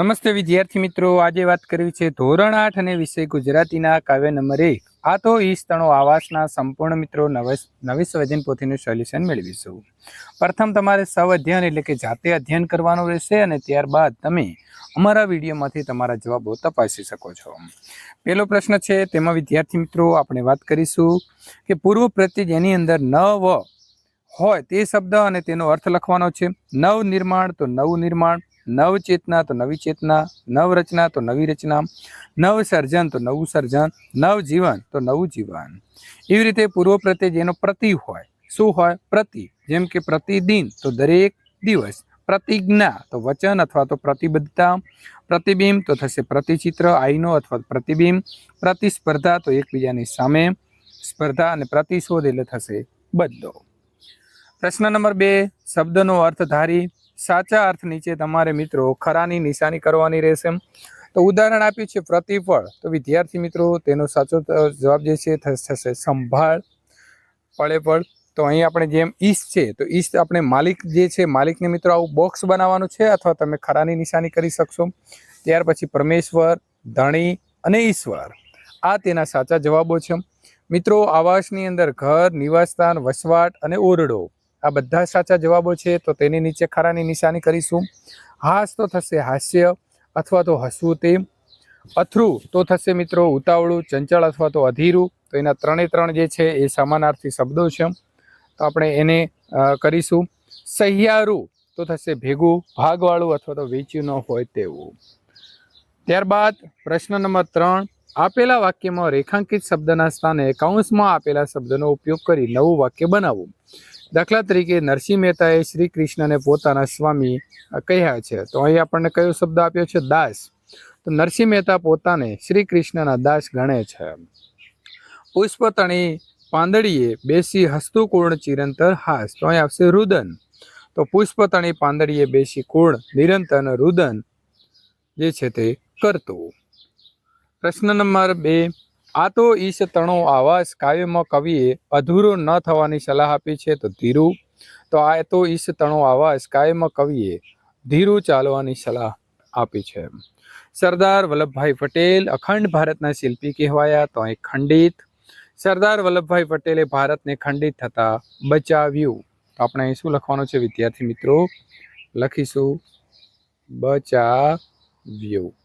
નમસ્તે વિદ્યાર્થી મિત્રો, આજે વાત કરવી છે ધોરણ આઠ અને વિષય ગુજરાતીના કાવ્ય નંબર એક. આ તો ઈ તણો આવાસના સંપૂર્ણ મિત્રો નવી સ્વજન પોથીનું સોલ્યુશન મેળવીશું. પ્રથમ તમારે સવ અધ્યયન એટલે કે જાતે અધ્યયન કરવાનું રહેશે અને ત્યારબાદ તમે અમારા વિડીયોમાંથી તમારા જવાબો તપાસી શકો છો. પહેલો પ્રશ્ન છે, તેમાં વિદ્યાર્થી મિત્રો આપણે વાત કરીશું કે પૂર્વ પ્રત્યે જેની અંદર નવ હોય તે શબ્દ અને તેનો અર્થ લખવાનો છે. નવ નિર્માણ તો નવું નિર્માણ નવ ચેતના તો નવી ચેતના નવ રચના તો નવી રચના નવ સર્જન તો નવું સર્જન નવ જીવન તો નવું જીવન એવી રીતે પૂર્વ પ્રત્યે જેનો પ્રતિ હોય, શું હોય? પ્રતિ. જેમ કે પ્રતિદિન તો દરેક દિવસ. પ્રતિજ્ઞા તો વચન અથવા તો પ્રતિબદ્ધતા. પ્રતિબિંબ તો થશે પ્રતિચિત્ર, આઈનો અથવા પ્રતિબિંબ. પ્રતિસ્પર્ધા તો એકબીજાની સામે. સ્પર્ધા અને પ્રતિશોધ એટલે થશે બદલો પ્રશ્ન નંબર બે, શબ્દનો અર્થ ધારી સાચા અર્થ નીચે તમારે મિત્રો ખરાની નિશાની કરવાની રહેશે. તો ઉદાહરણ આપ્યું છે પ્રતિફળ. તો વિદ્યાર્થી મિત્રો, તેનો સાચો જવાબ જે છે થશે સંભાળ પળે પળ તો અહીં આપણે જેમ ઈશ છે, તો ઈશ આપણે માલિક જે છે, માલિકને મિત્રો આવું બોક્સ બનાવવાનું છે અથવા તમે ખરાની નિશાની કરી શકશો. ત્યાર પછી પરમેશ્વર, ધણી અને ઈશ્વર. આ તેના સાચા જવાબો છે. મિત્રો, આવાસની અંદર ઘર, નિવાસસ્થાન, વસવાટ અને ઓરડો. આ બધા સાચા જવાબો છે, તો તેની નીચે ખરાની નિશાની કરીશું. હાસ તો થશે હાસ્ય અથવા તો હસવું તે અથરું તો થશે મિત્રો ઉતાવળું, ચંચળ અથવા તો અધીરું. તો એના ત્રણે ત્રણ જે છે એ સમાનાર્થી શબ્દો છે. તો આપણે એને કરીશું. સહિયારું તો થશે ભેગું, ભાગવાળું અથવા તો વેચ્યું ન હોય તેવું. ત્યારબાદ પ્રશ્ન નંબર ત્રણ. આપેલા વાક્યમાં રેખાંકિત શબ્દના સ્થાને કૌંસમાં આપેલા શબ્દનો ઉપયોગ કરી નવું વાક્ય બનાવવું. દાખલા તરીકે નરસિંહ મહેતાએ શ્રી કૃષ્ણને પોતાના સ્વામી કહ્યા છે. તો અહીં આપણને કયો શબ્દ આપ્યો છે? દાસ. તો નરસિંહ મહેતા પોતાને શ્રી કૃષ્ણના દાસ ગણે છે. પુષ્પતણી પાંદડીએ બેસી હસ્તુ કુર્ણ ચિરંતર હાસ. તો અહીં આવશે રુદન. તો પુષ્પતણી પાંદડીએ બેસી કુર્ણ નિરંતર રુદન જે છે તે કરતું. પ્રશ્ન નંબર બે. આ તો ઈશ તણો આવાસ કાવ્યમાં કવિએ અધૂરો ન થવાની સલાહ આપી છે તો ધીરું. તો આ તો ઈશ તણો આવાસ કાવ્યમાં કવિએ ધીરું ચાલવાની સલાહ આપી છે. સરદાર વલ્લભભાઈ પટેલ અખંડ ભારતના શિલ્પી કહેવાયા તો અહીં ખંડિત. સરદાર વલ્લભભાઈ પટેલે ભારતને ખંડિત થતા બચાવ્યું. તો આપણે અહીં શું લખવાનું છે વિદ્યાર્થી મિત્રો? લખીશું. બચાવ્યું.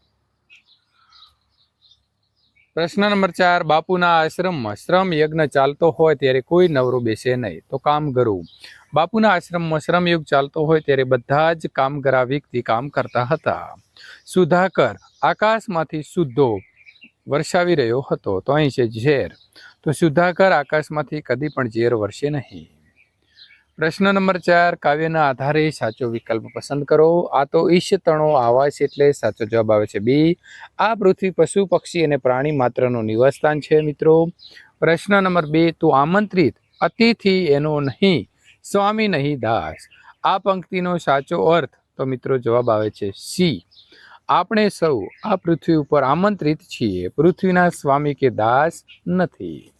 પ્રશ્ન નંબર ચાર, બાપુના આશ્રમમાં શ્રમ યજ્ઞ ચાલતો હોય ત્યારે કોઈ નવરો બેસે નહીં, તો કામ કરવું બાપુના આશ્રમમાં શ્રમયુગ ચાલતો હોય ત્યારે બધા જ કામગરા વ્યક્તિ કામ કરતા હતા. સુધાકર આકાશમાંથી શુદ્ધો વરસાવી રહ્યો હતો, તો અહીં છે ઝેર. તો સુધાકર આકાશમાંથી કદી પણ ઝેર વરસે નહીં. પ્રશ્ન નંબર ચાર, કાવ્યના આધારે સાચો વિકલ્પ પસંદ કરો. આ તો ઈશ તણો આવાસ એટલે સાચો જવાબ આવે છે. બી, આ પૃથ્વી પશુ, પક્ષી અને પ્રાણી માત્રનું નિવાસસ્થાન છે, મિત્રો. પ્રશ્ન નંબર બે, તું આમંત્રિત અતિથિ એનો નહીં, સ્વામી નહીં, દાસ. આ પંક્તિનો સાચો અર્થ તો મિત્રો જવાબ આવે છે સી. આપણે સૌ આ પૃથ્વી ઉપર આમંત્રિત છીએ. પૃથ્વીના સ્વામી કે દાસ નથી.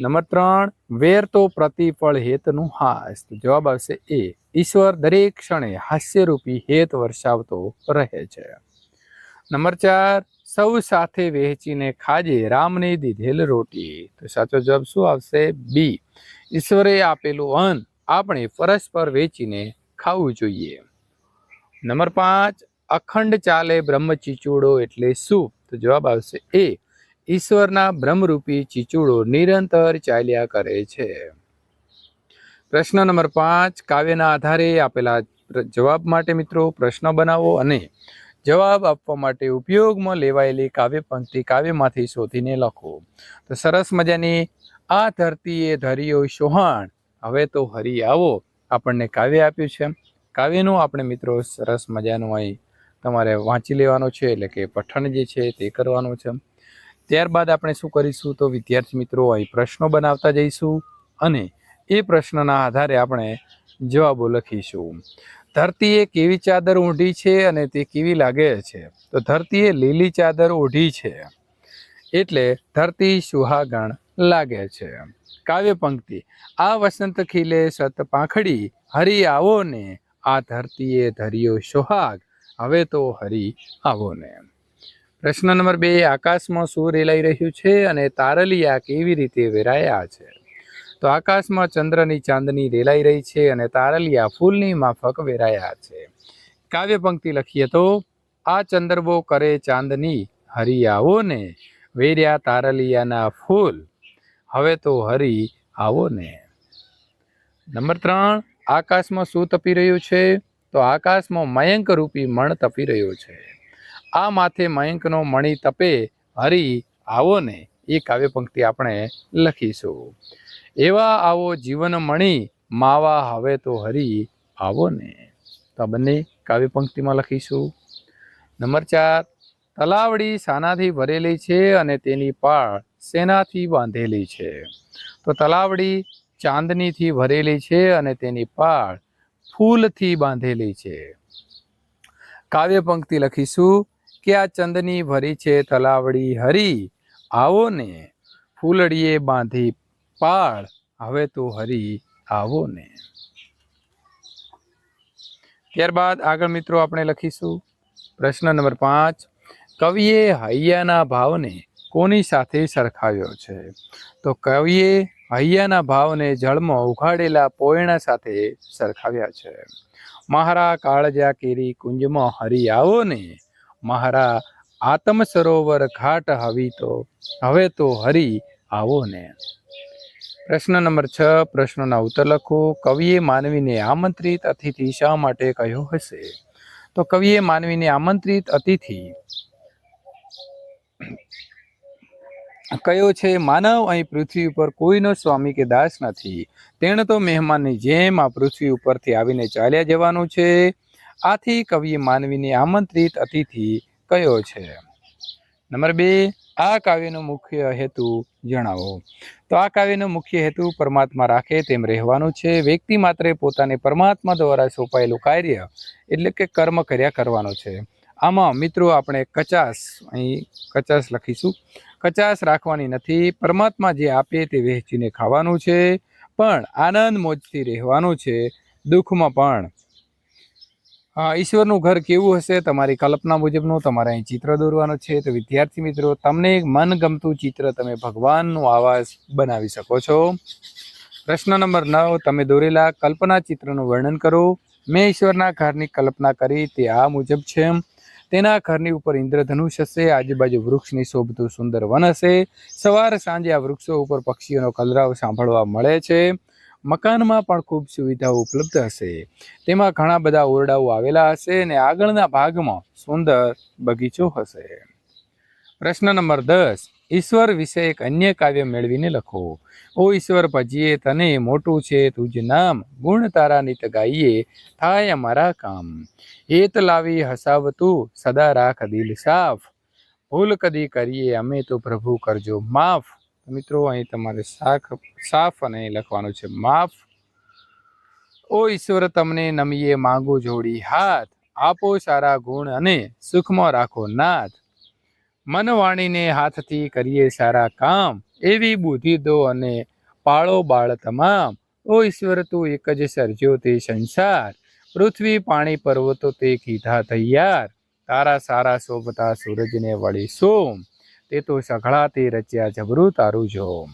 નંબર ત્રણ, વેર તો પ્રતિફળ હેતનું હાસ. તો જવાબ આવશે એ. ઈશ્વર દરેક ક્ષણે હાસ્યરૂપી હેત વર્ષાવતો રહે છે. નંબર ચાર, સૌ સાથે વહેંચીને ખાજે રામને દીધેલ રોટી. તો સાચો જવાબ શું આવશે? બી. ઈશ્વરે આપેલું અન્ન આપણે પરસ્પર વેચીને ખાવું જોઈએ. નંબર પાંચ, અખંડ ચાલે બ્રહ્મચીચુડો એટલે શું? તો જવાબ આવશે એ. ઈશ્વરના બ્રહ્મરૂપી ચીચુડો નિરંતર ચાલ્યા કરે છે. પ્રશ્ન નંબર પાંચ, કાવ્યના આધારે આપેલા જવાબ માટે મિત્રો પ્રશ્ન બનાવો અને જવાબ આપવા માટે ઉપયોગમાં લેવાયેલી કાવ્ય પંક્તિ કાવ્યમાંથી શોધીને લખો. તો સરસ મજાની આ ધરતીએ ધર્યો સોહાણ, હવે તો હરી આવો. આપણને કાવ્ય આપ્યું છે. કાવ્યનું આપણે મિત્રો સરસ મજાનું અહીં તમારે વાંચી લેવાનું છે, એટલે કે પઠન જે છે તે કરવાનું છે. ત્યારબાદ આપણે શું કરીશું તો વિદ્યાર્થી મિત્રો અહીં પ્રશ્નો બનાવતા જઈશું અને એ પ્રશ્નના આધારે આપણે જવાબો લખીશું. ધરતીએ કેવી ચાદર ઓઢી છે અને તે કેવી લાગે છે? તો ધરતીએ લીલી ચાદર ઓઢી છે એટલે ધરતી સુહાગણ લાગે છે. કાવ્ય પંક્તિ, આ વસંત ખીલે સત પાંખડી, હરી આવો ને, આ ધરતીએ ધર્યો સુહાગ, હવે તો હરી આવો ને. પ્રશ્ન નંબર બે, આકાશમાં શું રેલાઈ રહ્યું છે અને તારલિયા કેવી રીતે વેરાયા છે? તો આકાશમાં ચંદ્રની ચાંદની રેલાઈ રહી છે અને તારલિયા ફૂલની માફક વેરાયા છે. કાવ્ય પંક્તિ લખીએ તો, આ ચંદ્રબો કરે ચાંદની હરિયાઓને વેર્યા તારલિયાના ફૂલ. હવે તો હરી આવો ને. નંબર ત્રણ, આકાશમાં શું તપી રહ્યું છે? તો આકાશમાં મયંક રૂપી મણ તપી રહ્યો છે. આ માથે મયંકનો મણી તપે, હરી આવો ને એ કાવ્ય પંક્તિ આપણે લખીશું. એવા આવો જીવન મણી, માવા હવે તો હરી આવો ને તો આ બંને કાવ્ય પંક્તિમાં લખીશું. નંબર ચાર, તલાવડી શાનાથી ભરેલી છે અને તેની પાળ શેનાથી બાંધેલી છે. તો તલાવડી ચાંદનીથી ભરેલી છે અને તેની પાળ ફૂલથી બાંધેલી છે. કાવ્ય પંક્તિ લખીશું. કે આ ચંદની ભરી છે તલાવડી હરી? આવો ને, ફૂલડીએ બાંધી પાળ, હવે તો હરી, આવો ને. ત્યારબાદ આગળ મિત્રો આપણે લખીશું. પ્રશ્ન નંબર પાંચ, કવિએ હૈયાના ભાવને કોની સાથે સરખાવ્યો છે? તો કવિએ હૈયાના ભાવને જળમાં ઉઘાડેલા પોયણા સાથે સરખાવ્યા છે. મારા કાળજા કેરી કુંજમાં હરી, આવો ને મારા આત્મ સરોવર ઘાટ હવી તો, હવે તો હરી આવો ને. પ્રશ્ન નંબર છ, પ્રશ્નના ઉત્તર લખો. કવિએ માનવીને આમંત્રિત અતિથિ શા માટે કહ્યો હશે? તો કવિએ માનવીને આમંત્રિત અતિથિ કયો છે? માનવ અહીં પૃથ્વી ઉપર કોઈનો સ્વામી કે દાસ નથી. તેણે તો મહેમાનની જેમ આ પૃથ્વી ઉપરથી આવીને ચાલ્યા જવાનું છે. આથી કવિએ માનવીને આમંત્રિત અતિથિ કયો છે? નંબર બે, આ કાવ્યનો મુખ્ય હેતુ જણાવો. તો આ કાવ્યનો મુખ્ય હેતુ પરમાત્મા રાખે તેમ રહેવાનું છે. વ્યક્તિ માત્ર પોતાને પરમાત્મા દ્વારા સોંપાયેલું કાર્ય એટલે કે કર્મ કર્યા કરવાનો છે. આમાં મિત્રો આપણે કચાસ અહીં કચાસ લખીશું. કચાસ રાખવાની નથી, પરમાત્મા જે આપે તે વહેંચીને ખાવાનું છે. પણ આનંદ મોજથી રહેવાનું છે. દુઃખમાં પણ ઈશ્વરનું ઘર કેવું હશે? તમારી કલ્પના મુજબનું, તમારે અહીં ચિત્ર દોરવાનું છે. તો વિદ્યાર્થી મિત્રો, તમને એક મનગમતું ચિત્ર તમે ભગવાનનું આવાસ બનાવી શકો છો. પ્રશ્ન નંબર નવ, તમે દોરેલા કલ્પના ચિત્રનું વર્ણન કરો. મેં ઈશ્વરના ઘરની કલ્પના કરી, તે આ મુજબ છે. તેના ઘરની ઉપર ઇન્દ્રધનુષ હશે, આજુબાજુ વૃક્ષની શોભતું સુંદર વન હશે. સવાર સાંજે આ વૃક્ષો ઉપર પક્ષીઓનો કલરવ સાંભળવા મળે છે. મકાનમાં પણ ખૂબ સુવિધાઓ ઉપલબ્ધ હશે. તેમાં ઘણા બધા ઓરડાઓ આવેલા હશે અને આગળના ભાગમાં સુંદર બગીચો હશે. પ્રશ્ન નંબર દસ, ઈશ્વર વિશે એક અન્ય કાવ્ય મેળવીને લખો. ઓ ઈશ્વર ભજીએ, તને મોટું છે, તુજ નામ ગુણ તારા નિત ગાઈએ, થાય અમારા કામ. એત લાવી હસાવતું સદા રાખ દિલ સાફ. ભૂલ કદી કરીએ, અમે તો પ્રભુ કરજો માફ. મિત્રો, અહીં તમારે સાખ સાફ અને લખવાનું છે, માફ. ઓ ઈશ્વર, તમને નમીએ માંગુ જોડી હાથ. આપો સારા ગુણ અને સુખમાં રાખો નાથ. મન વાણીને હાથથી કરીએ સારા કામ. એવી બુદ્ધિ દો અને પાળો બાળ તમામ. ઓ ઈશ્વર, તું એક જ સર્જ્યો તે સંસાર. પૃથ્વી, પાણી, પર્વતો તે કીધા તૈયાર. તારા સારા શોભતા સૂરજને વળી સોમ. તે તો સઘળાથી રચ્યા જબરું તારું જોમ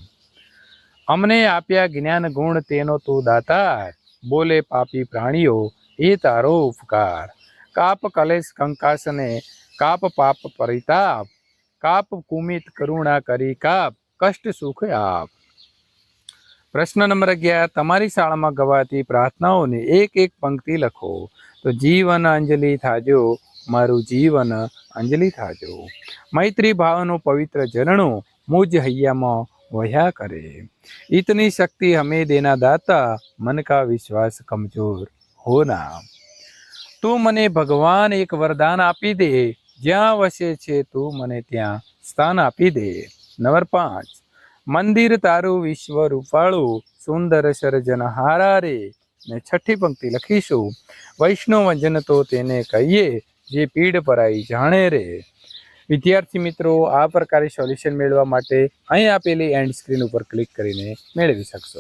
અમને આપ્યા જ્ઞાન ગુણ તેનો તું દાતાર. બોલે પાપી પ્રાણીઓ, એ તારો ઉપકાર. કાપ કલેશ કંકાસને, કાપ પાપ પરિતાપ. કાપ કુમિત કરુણા કરી કાપ, કષ્ટ સુખ આપ. પ્રશ્ન નંબર અગિયાર, તમારી શાળામાં ગવાતી પ્રાર્થનાઓની એક એક પંક્તિ લખો. તો જીવન અંજલિ થાજો, મારું જીવન અંજલિ થાજો. મૈત્રી ભાવનું પવિત્ર ઝરણું મુજ હૈયામાં વહ્યા કરે. ઇતની શક્તિ હમે દેના દાતા, મન કા વિશ્વાસ કમજોર હોના તું મને ભગવાન એક વરદાન આપી દે, જ્યાં વસે છે તું મને ત્યાં સ્થાન આપી દે. નંબર પાંચ, મંદિર તારું વિશ્વ રૂપાળું, સુંદર સર્જન હારા રે. ને છઠ્ઠી પંક્તિ લખીશું, વૈષ્ણવ વંજન તો તેને કહીએ જે પીડ પરાઈ જાણે રે. વિદ્યાર્થી મિત્રો, આ પ્રકારે સોલ્યુશન મેળવવા માટે અહીં આપેલી એન્ડ સ્ક્રીન ઉપર ક્લિક કરીને મેળવી શકશો.